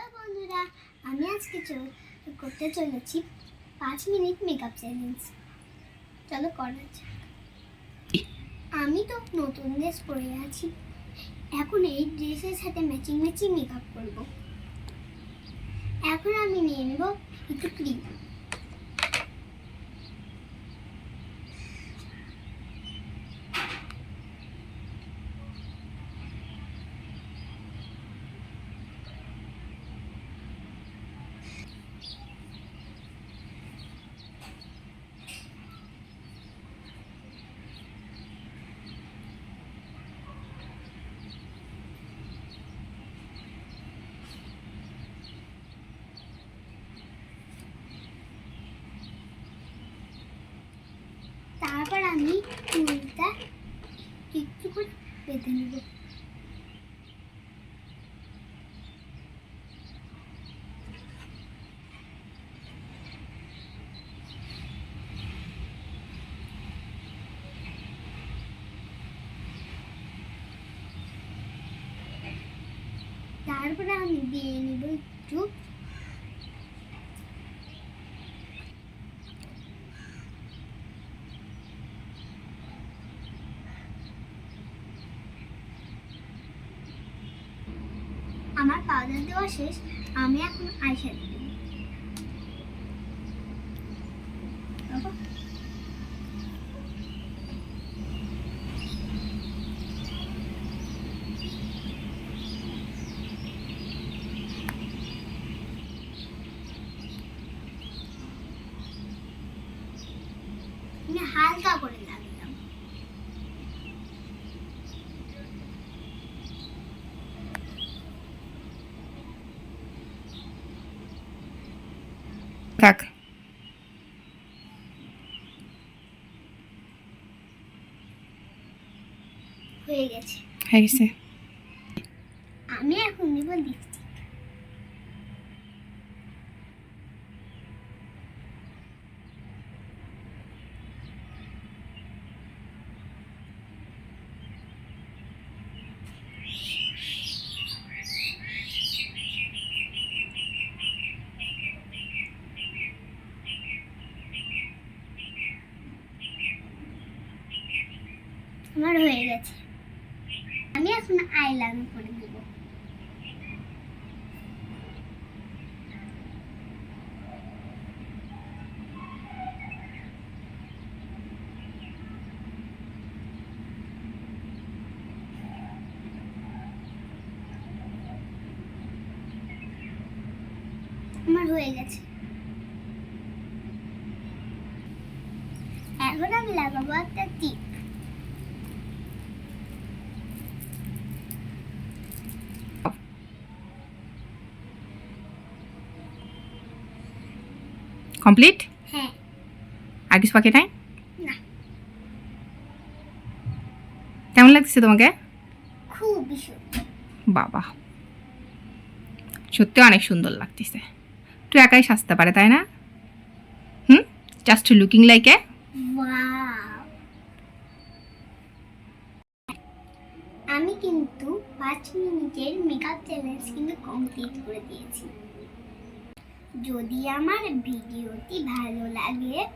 Hello বন্ধুরা, আমি আজকে করতে চলেছি পাঁচ মিনিট মেকআপ চ্যালেঞ্জ চলো করা যাক। আমি তো নতুন ড্রেস পরে আছি। এখন এই ড্রেসের সাথে ম্যাচিং ম্যাচিং মেকআপ করব। এখন আমি নিয়ে নেব একটু ক্রিম তারপর আমি চুলটা একটু করে বেঁধে নেব। তারপরে আমি দিয়ে নেব একটু আমার পাউডার দেওয়া শেষ আমি এখন আইশ্যাডো দেব। হালকা করে লাগলাম থাক হয়ে গেছে। হয়ে গেছে। আমি এখন লিপস্টিক। আমার হয়ে গেছে। আমি এখন আইলাইনার করে দেব। আমার হয়ে গেছে। এখন আমি লাগাবো একটা টিপ। কমপ্লিট হ্যাঁ। আর কিছু বাকি নাই না। কেমন লাগছে তোমাকে? খুব বাবা। সত্যি অনেক সুন্দর লাগতেছে। তুই একাই সাজতে পারে তাই না? হুম? জাস্ট লুকিং লাইক এ আমি কিন্তু পাঁচ মিনিটের মেকআপ চ্যালেঞ্জ কিন্তু কমপ্লিট করে দিয়েছি। যদি আমার ভিডিওটি ভালো লাগে,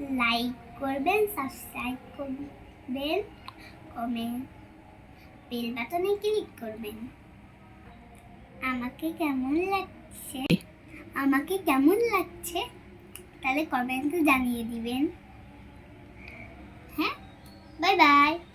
লাইক করবেন, সাবস্ক্রাইব করবেন, কমেন্ট, বেল বাটনে ক্লিক করবেন। আমাকে কেমন লাগছে? আমাকে কেমন লাগছে? তাহলে কমেন্টে জানিয়ে দিবেন। হ্যাঁ? Bye bye.